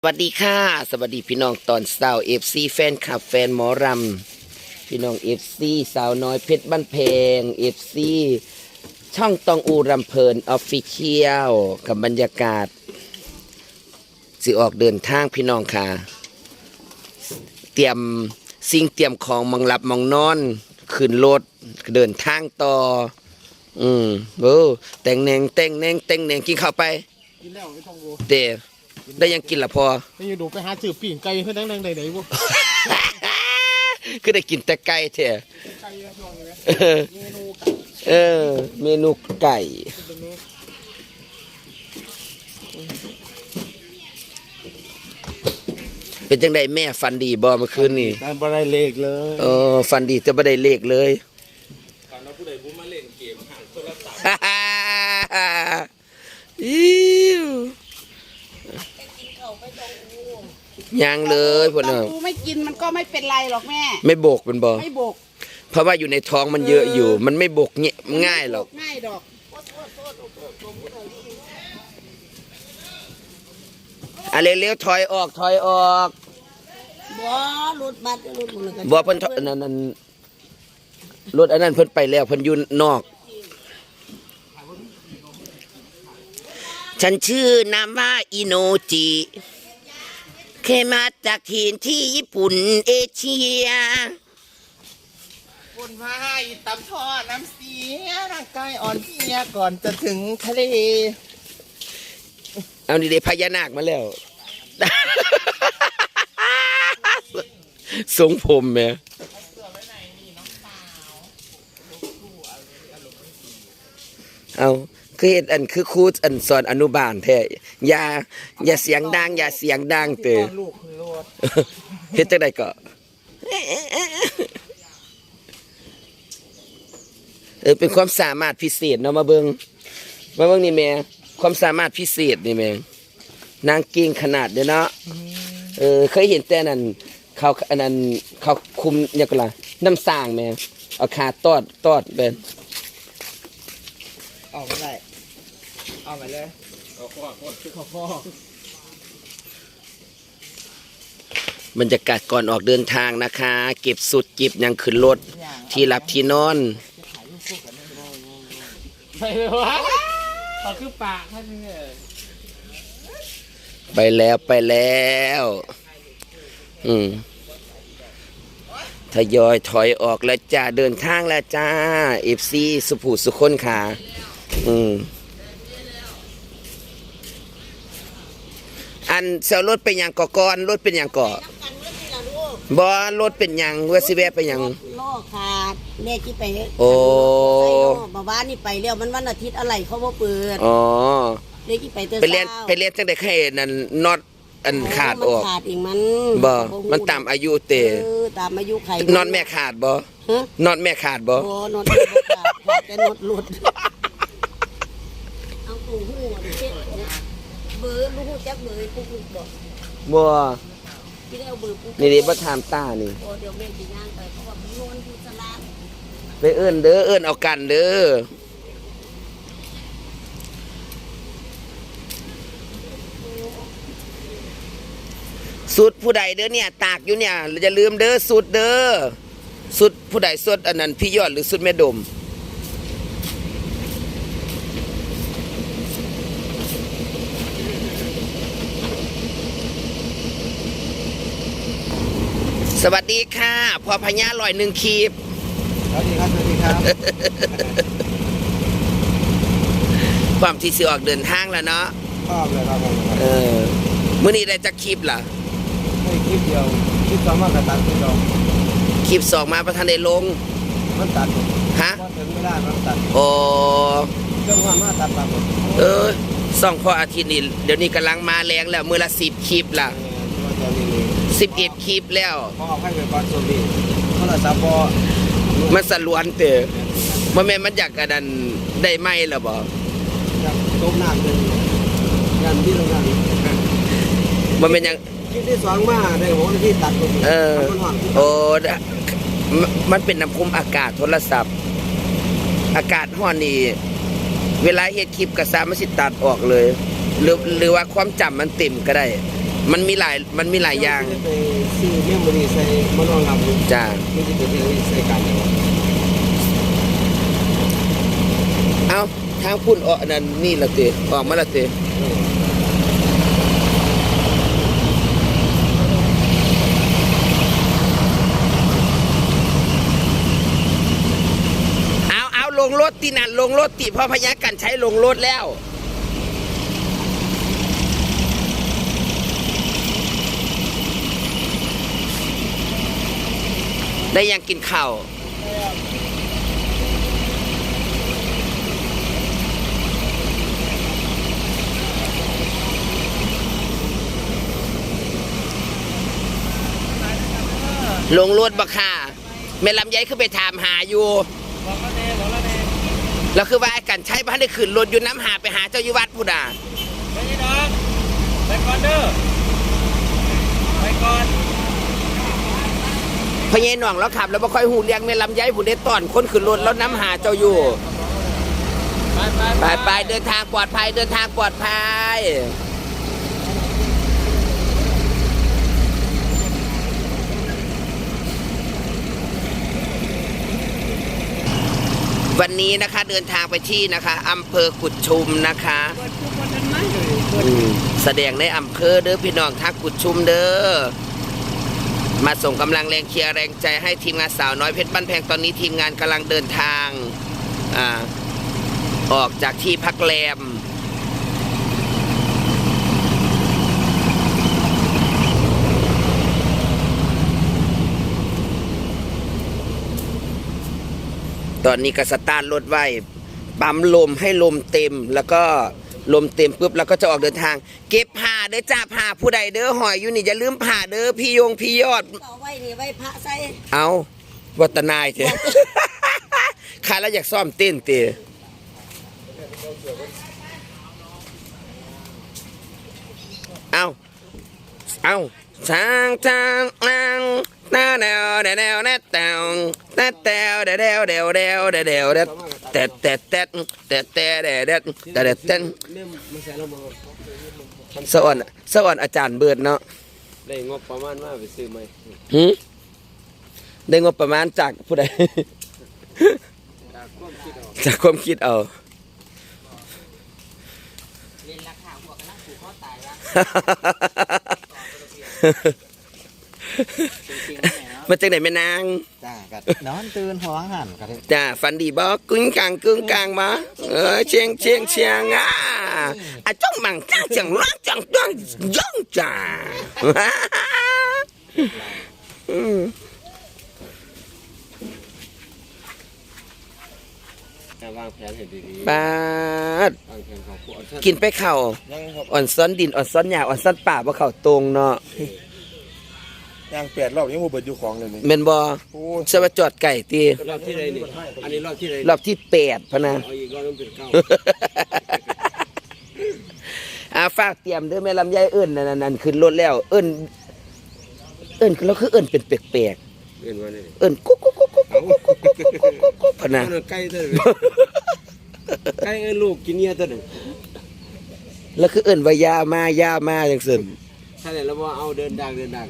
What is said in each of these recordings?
สวัสดีค่ะ สวัสดีพี่น้องตอนเช้าเอฟซีแฟนคลับแฟนหมอรำพี่น้องเอฟซีสาวน้อยเพชรบ้านเพงเอฟซีช่องตองอูรำเพลินออฟฟิเชียลกับบรรยากาศสิออกเดินทางพี่น้องค่ะ เตรียมสิ่งเตรียมของมังรับมังนอน ขึ้นรถเดินทางต่อ อืมโอ้แต่งแหนงแต่งแหนงแต่งแหนงกินข้าวไปกินแล้วไม่ต้องโวเด ได้ยังกินละพอไม่อยู่ดูไปหาจืบปีนไก่เพื่อนนั่งๆใดๆบุคือได้กินแต่ไก่แท้ไก่ย่องเลยเออเมนูเออ เมนูไก่เป็นนี้เป็นจังไดแม่ฟันดีบ่เมื่อคืนนี่การบรายเลขเลยเออฟันดีแต่บ่ได้เลขเลยอิ๊ว ยังเลยพวกต้เน่ะองดูไม่กินมันก็ไม่เป็นไรหรอกแม่ ไม่โบกมันบ่ไม่บก เพราะว่าอยู่ในท้องมันเยอะอยู่ มันไม่บกเงี้ยง่ายหรอกง่ายดอกอะเร็วๆถอยออกถอยออกบ่รถบัสรถมันก็บ่เพิ่นถอันนั้นอันรถอันนั้นเพิ่นไปแล้วเพิ่นอยู่นอก ฉันชื่อนามว่าอิโนจิ เคยมาจากถิ่นที่ญี่ปุ่นเอเชียคนพายตำท่อน้ำเสียร่างกายอ่อนเพลียก่อนจะถึงทะเล เอาดีเดพญานาคมาแล้วทรงผมแหม่เอา คือเห็นอันคือครูอันสอนอนุบาลแท้อย่าอย่าเสียงดังอย่าเสียงดังเตอตอนลูกคือรถเฮ็ดจังไดก็เออเป็นความสามารถพิเศษเนาะมาเบิงมาเบิงนี่แม่ความสามารถพิเศษนี่แม่นางเก่งขนาดเด้อเนาะเออเคยเห็นแต่นั้นเขาอันนั้นเขาคุมหยังก็ล่ะน้ำสร้างแม่เอาขาตอดตอดเป็นออกไม่ได้ เอาไปเลยขอพ่อขอพ่อบรรยากาศก่อนออกเดินทางนะคะ เก็บสุดจิบยังขึ้นรถที่รับที่นอนไปเลยวะเขาคือปากท่านเลยไปแล้วไปแล้ว อืมทยอยถอยออกแล้วจ้าเดินทางแล้วจ้าเอฟซีสุภูสุคนขาอืม อันเซลรถเป็นอย่างก่อก่อนรถเป็นอย่างก่อกันเมื่อที่ละลูกบอรถเป็นอย่างเวสิแวะไปอย่างโลกขาดแม่ที่ไปโอ้ใส่โลกมาบ้านนี่ไปแล้วมันวันอาทิตย์อะไรเขาบ่เปิดอ๋อเด็กที่ไปเตอร์ไปเรียนไปเรียนจังได้แค่นั่นน็อตอันขาดออกมันขาดอีกมันบ่ฮู้มันตามอายุเตเออตามอายุไขน็อตแม่ขาดบ่ฮะน็อตแม่ขาดบ่โอ้นอตบ่ขาดขาดแต่นอตหลุดเอาปูหูดิ เช็ดเนี่ยเบอร์บ่ฮู้จักเบอร์ปุ๊กๆบ่บ่ที่ได้เอาเบอร์ปุ๊กนี่ดิบ่ถามตานี่ โอ้เดี๋ยวแม่สิย่างไปเพราะว่ามันนอนอยู่สลามไปเอิ้นเด้อเอิ้นเอากันเด้อสุดผู้ใดเด้อเนี่ย ตากอยู่เนี่ยอย่าลืมเด้อสุดเด้อสุดผู้ใดสุดอันนั้นพี่ยอดหรือสุดแม่ดม สวัสดีค่ะ พอพญาลอยหนึ่งคีบสวัสดีครับ สวัสดีครับความที่สิออกเดินทางแล้วเนาะชอบเลยครับผมเออมื่อนี้ได้จะคลิปล่ะไม่คลิปเดียวคลิปสองมากระตัดคลิปสองคลิปสองมาประธานได้ลง มันตัดฮะ พอถึงไม่ได้มันตัดโอ้ เครื่องว่ามาตัดปากหมดเออส่องพออาทิตย์นี้เดี๋ยวนี้กำลังมาแรงแล้วมือละสิบคลิปล่ะมั นจะมีนี่สิบเอ็ดคลิปแล้วพอเอาให้ไปก่อนโซบีโทรศัพท์พอมันสลวนเตอมันแม่นมันอยากกันดันได้ไหมล่ะบ่อยากต้มน้ำเป็นยันที่โรงงานมันเป็นหยัง คลิปที่สองมาได้หัวที่ตัดตรงนี้เออมันห่อนโอ้ดะมมันเป็นน้ำคุมอากาศโทรศัพท์ อากาศห้อนนี่เวลาเฮ็ดคลิปกระซามันสิตัดออกเลย หรือหรือว่าความจำมันเต็มก็ได้ มันมีหลายมันมีหลายอย่างไปซื้อเมมโมรี่ใส่มารองรับอยู่จ้าไม่ได้เป็นเรื่องใส่กันเนาะเอาทางพุ่นออกนั่นนี่ละเตออกมาละเตเอาเอาลงรถตินั่นลงรถติเพอพยักกันใช้ลงรถแล้ว ได้ยังกินข้าวลงรถบักค่ะแม่ลำไยขึ้นไปถามหาอยู่แล้วคือว่าไอ้กันใช้บ้านได้ขึ้นรถอยู่น้ำหาไปหาเจ้าอยู่วัดพุดาไปก่อนเด้อไปก่อน พญายหน่องแล้วขับ แล้วบ่ค่อยหูเลี้ยงแม่ลำไยผู้ได้ตอนคนขึ้นรถแล้วน้ำหาเจ้าอยู่ ไปไปเดินทางปลอดภัยเดินทางปลอดภัยวันนี้นะคะเดินทางไปที่นะคะอำเภอกุดชุมนะคะแสดงในอำเภอเด้อพี่น้องทักกุดชุมเด้อ มาส่งกำลังแรงเชียร์แรงใจให้ทีมงานสาวน้อยเพชรบ้านแพงตอนนี้ทีมงานกำลังเดินทางอออกจากที่พักแรมตอนนี้ก็สตาร์ทรถไว้ปั๊มลมให้ลมเต็มแล้วก็ ลมเต็มปุ๊บแล้วก็จะออกเดินทาง เก็บผ้าเด้อจ้าผ้าผู้ใดเด้อหอยอยู่นี่อย่าลืมผ้าเด้อพี่ยงพี่ยอดเอาไว้นี่ไว้พระใส่เอาวัตนายเถอะข้าแล้วอยากซ่อมเต้นเตะเอาเอาทางทางนางนาแนวแนวแนวแนว เตดแตวแดดเดวเดวเดวเดดเดวแดดแตดเตดเตดเตดเตดเดดแดดแตดเตดเตดสะอ่อนสะอ่อนอาจารย์เบิดเนาะได้งบประมาณมาไปซื้อไหมหืได้งบประมาณจากผู้ใดจากความคิดเอาเรีนราคาหัวกันนั่งผูกข้อตายละ มาจากไหนแม่นาง จ้ากัดนอนตื่นหัวหันกัดจ้าฟันดีบอกกึ้งกลางกึ้งกลางมาเออเชียงเชียงเชียงอะอะจ้องมังจ้าจังรักจังจ้องย่องจ้าอืมแต่วางแผนให้ดีบาดๆวางแผนของผู้อ่อนกินไปเข่ายังครับ อ่อนซ้อนดินอ่อนซ้อนหญ้าอ่อนซ้อนป่าบ่เข่าตรงเนาะ ยังแปดรอบยังบ่เบิดอยู่ของเลยนี่แม่นบ่โอ้ยสวัสจอดไก่ตีรอบที่ใดนี่อันนี้รอบที่ใดรอบที่แปดพะนะ เอาอีกรอบนึงเป็นเก้าอาฝากเตรียมเด้อแม่ลำไยเอิ้นนั่นนั่นขึ้นรถแล้ว เอิ้นเอิ้นคือแล้วคือเอิ้นเป็นแปลกเรียนว่านี่ๆเอิ้นกุ๊กกุ๊กกุ๊กกุ๊กกุ๊กกุ๊กกุ๊กกุ๊กกุ๊กกุ๊กกุ๊กพะนะเอาไก่ตัวหนึงไก่เอ้ยลูกกินเนี้ยตัวหนึ่งแล้วคือเอิ้นว่ายามาย่ามาจังซั่นถ้าไหนแล้วว่าเอาเดินดังเดินดัง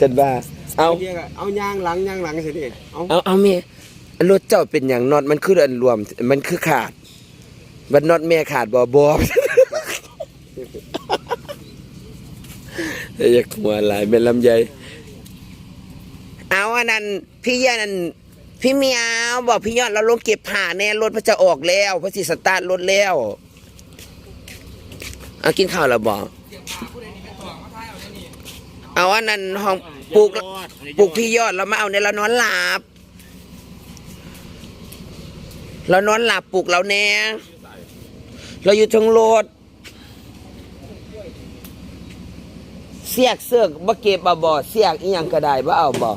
ฉันว่า เอาเรียกอะเอายางหลังยางหลังสินี่เอาเอาเอาแม่รถเจ้าเป็นหยังน็อตมันคืออันรวม มันคือขาดบัดน็อตแม่ขาดบ่บ่อยากหัวหลายแม่ลำไยเอาอันนั้นพี่ยานันพี่เมียวบอกพี่ยอดเราลงเก็บผ่าแน่รถมันจะออกแล้วเพราะสิสตาร์ทรถแล้วเอากินข้าวแล้วบอก เอาอันนั้นห้องปลูกปลูกพี่ยอดเรามาเอาเนี่ยเรานอนหลับเรานอนหลับปลุกเราแน่เราอยู่ทั้งรถเสียกเสือกบ่เก็บบ่บ่เสียกอีหยังก็ได้บ่เอาบ่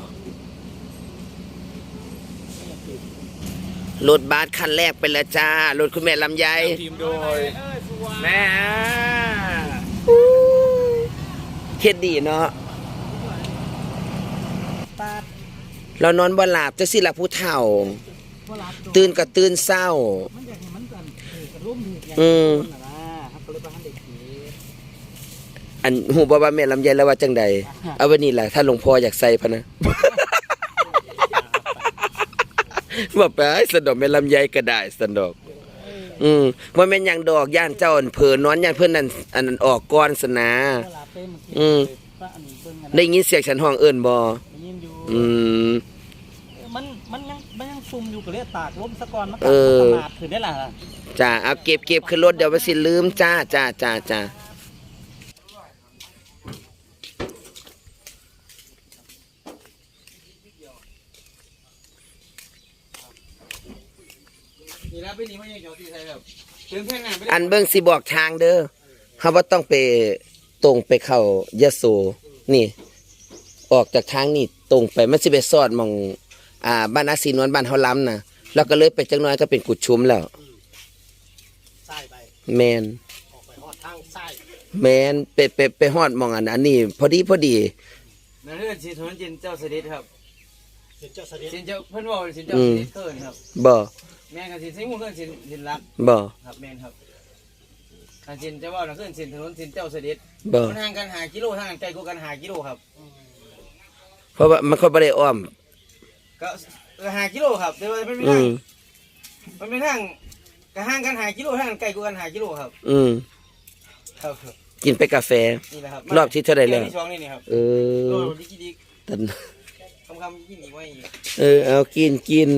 รถบัสคันแรกไปแล้วจ้ารถคุณแม่ลำไยทีมโดยแม่เฮ็ดดีเนาะ เรานอนบ่หลับจะสิละผู้เฒ่า ตื่นก็ตื่นเศร้าอืมอันหูบ่ว่าแม่ลำไยแล้วว่าจังใดเอาไว้นี่แหละถ้าหลวงพ่ออยากใส่พะนะบ่ไปสะดอกแม่ลำไยก็ได้สะดอกอืมบ่แม่นหยังดอกย่านเจ้าอันเพิ่นนอนย่านเพิ่นนั่นอันนั้นออกก่อนสนะเวลาเต้มันอืมป้าอันนี้เบิ่งกันได้ยินเสียงฉันห้องเอิ้นบ่ได้ยิน อยู่อืม มันมันยังมันยังซุ่มอยู่ก็เลยตากลมซะก่อนมันเออขนาดขึ้นได้ล่ะจ้าเอาเก็บเก็บขึ้นรถเดี๋ยวว่าสิลืมจ้าจ้าจ้าจ้านี่แล้วไปนี่ไม่ยังเกี่ยวที่ไทยครับถึงแท่งงานไปอันเบิ่งสิบอกทางเด้อเฮาบ่ต้องไปตรงไปเข้ายะโสนี่ ออกจากทางนี่ ตรงไปมันสิไปซอดหมองอ่าบ้านอาศีนวลบ้านเฮาล้ำน่ะแล้วก็เลยไปจักหน่อยก็เป็นกุดชุมแล้ว ใส่ไปแมนออกไปฮอดทางใส่แมนไปไปไปฮอดหมองอันอันนี้ พอดีพอดีนั่นเรื่องสิถนนจินเจ้าเสด็จครับเดี๋ยวเจ้าเสด็จสินเจ้าเพิ่นว่าสินเจ้าเสด็จเกินครับ บ่แม่นกับสินสิงห์เกินสินสินรักบ่ครับแม่นครับอันสินจะว่าน่ะขึ้นสินถนนสินเจ้าเสด็จบ่มันห่างกันหากิโลห่างกันไกลกว่ากันหากิโลครับเพ ราะว่ามันค่อยบ่ได้อ้อม ก็หากิโลครับแต่ว่ามันไม่อืทางม มันไม่ทางก็ห่างกันหากิโลห่างกันไกลกว่ากันหากิโลครับ อืม ครับกินไปกาแฟ นี่แหละครับรอบที่เท่าใดแล้วรอบที่สองนี่นี่ครับเอโอ้อดิกิดิกตันคำคำกินอีกไว้อีกเออ เอากินกิน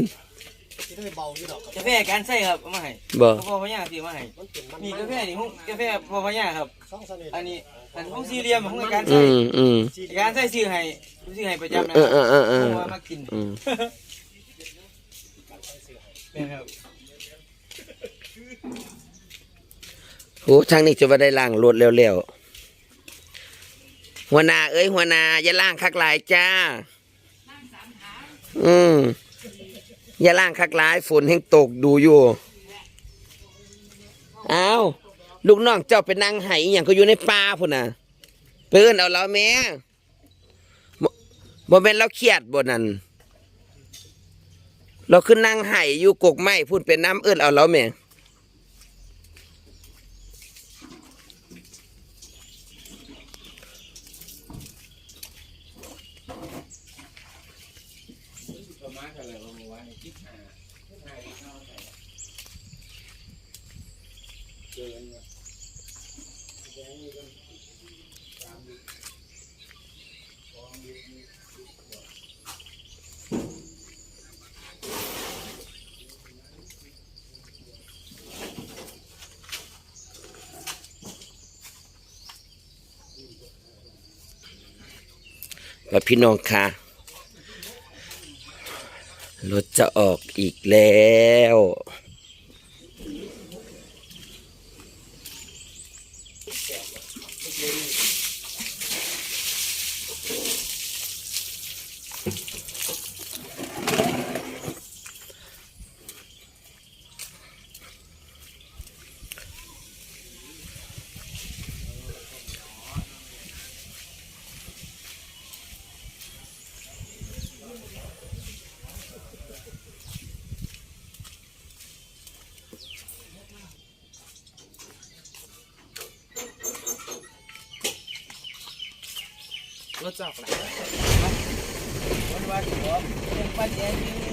ที่ได้เบาอยู่ดอกกาแฟการใส่ครับเอามาให้บ่พอพญาซื้อมาให้มันเป็นมันนี่กาแฟนี่ห้องกาแฟพอพญาครับสองเสน่ห์อันนี้ อันห้องสี่เหลี่ยมห้องการอืใส่มอืมการใส่ซื้อให้ซื้อให้ประจำนะเอคอรับเออเออเออเพราะว่ามากินอืมเป็นครับโหทางนี้จะว่าได้ล้างรถเร็วๆหัวหน้าเอ้ยหัวหน้าอย่าล้างคักหลายจ้า อืมอย่าล้างคักหลายฝนแห้งตกดูอยู่อ้าว ลูกน้องเจ้าไปนั่งไห้อหย่างก็อยู่ในป่าพุ่นน่ะเปิ้นเอาแล้วแม่บ่บ่แม่นเราเครียดบ่นั่นเราขึ้นนั่งไห้อยู่กกไม้พุ่นเป็นน้ำเอิ้นเอาแล้วแม่ แล้วพี่น้องคะรถจะออกอีกแล้ว รถจอกหลาย วันวันที่ผมเป็นปันแอนนี่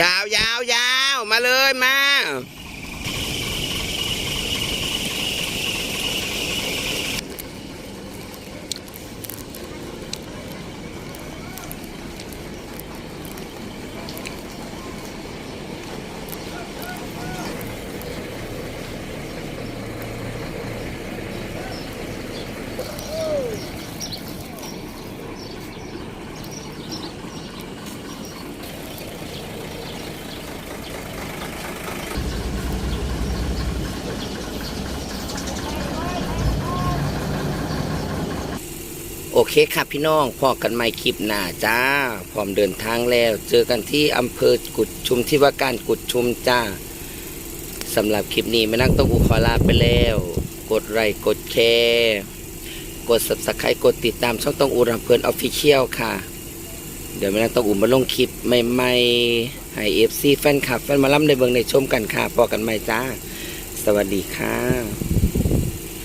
ยาวยาวยาวมาเลยมา โอเคครับพี่น้องพอกันใหม่คลิปหน้าจ้า พร้อมเดินทางแล้ว เจอกันที่อำเภอกุดชุมที่ว่าการกุดชุมจ้าสำหรับคลิปนี้ไม่นั่งต้องอูขอลาไปแล้ว กดไลค์กดแชร์กด subscribe กดติดตามช่องต้องอูรำเพลินออฟฟิเชียลค่ะ เดี๋ยวไม่นั่งต้องอูมาลงคลิปใหม่ๆให้เอฟซีแฟนคลับแฟนมาล่ำในเบิงในชมกันค่ะพอกันใหม่จ้า สวัสดีค่ะ